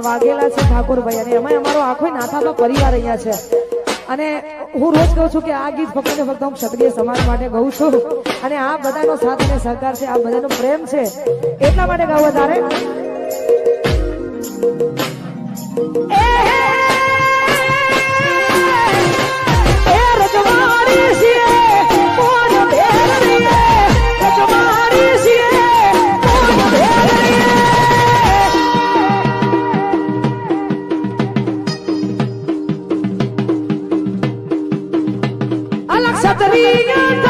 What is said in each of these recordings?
વાગેલા છે ઠાકોરભાઈ. અને એમાં અમારો આખો નાથાનો પરિવાર અહીંયા છે. અને હું રોજ કહું છું કે આ ગીત ફક્ત ને ફક્ત હું ક્ષત્રિય સમાજ માટે ગઉં છું. અને આ બધાનો સાથ અને સહકાર છે, આ બધાનો પ્રેમ છે. એટલા માટે ગાવું તારે. Sabina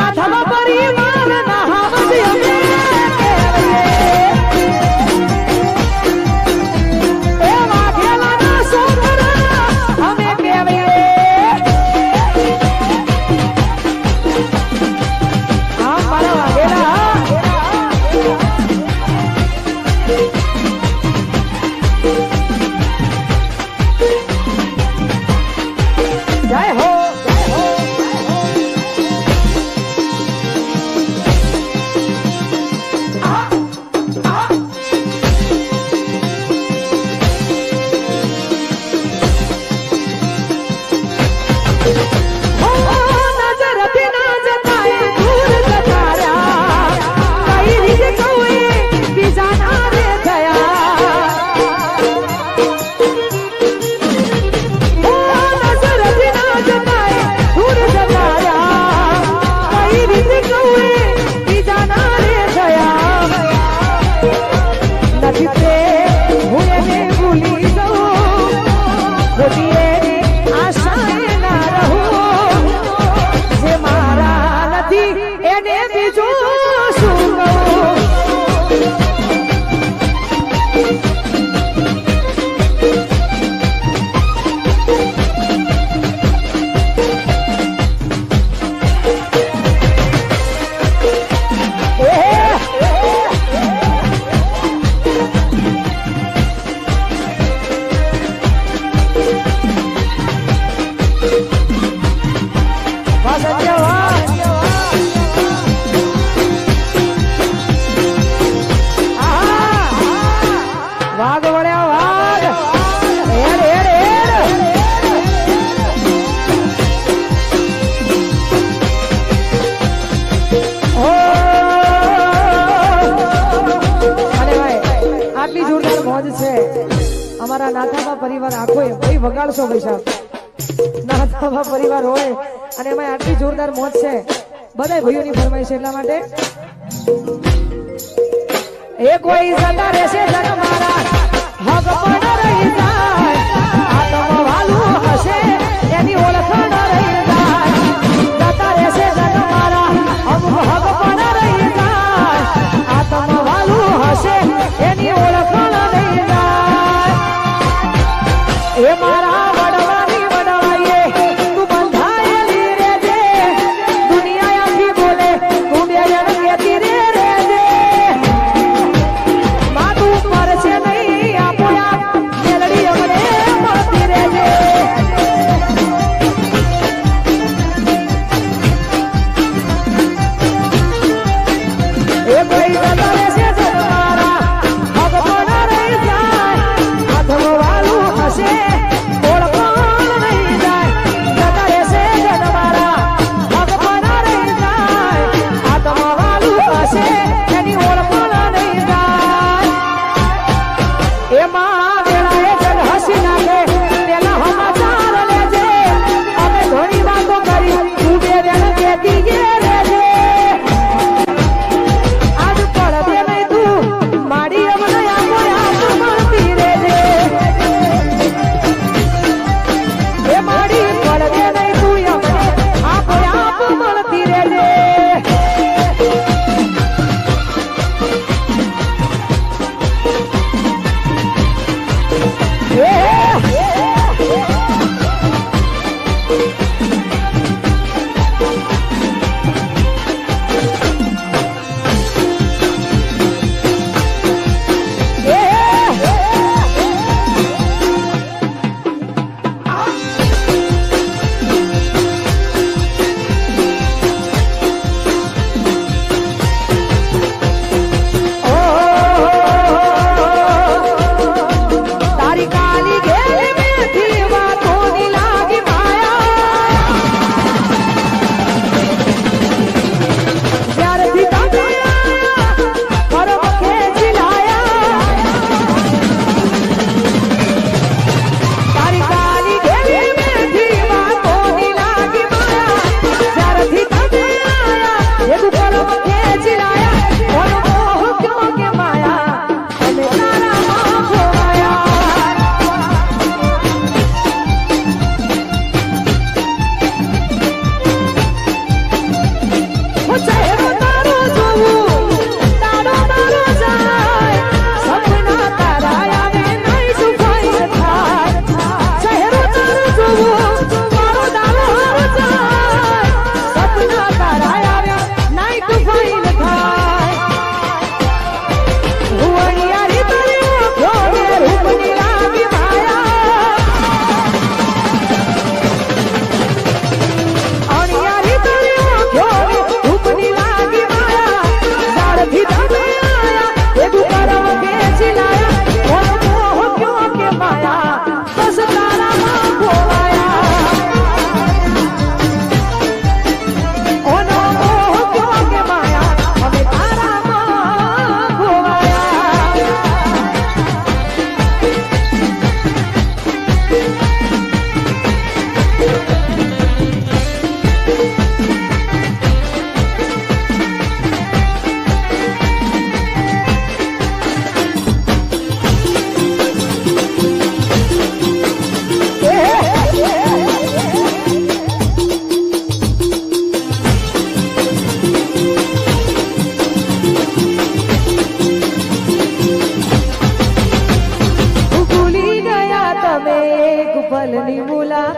잡아 잡아 પરિવાર આખો ભાઈ વગાડશો ભાઈ સાહેબ. નાથાભા પરિવાર હોય અને એમાં આટલી જોરદાર મોત છે. બધા ભાઈઓની ફરમાઈશ એટલા માટે. એક કોઈ સદા રહેશે જગ મારા હક પણ રહી જાય. આત્મવાલું હશે.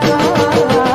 oh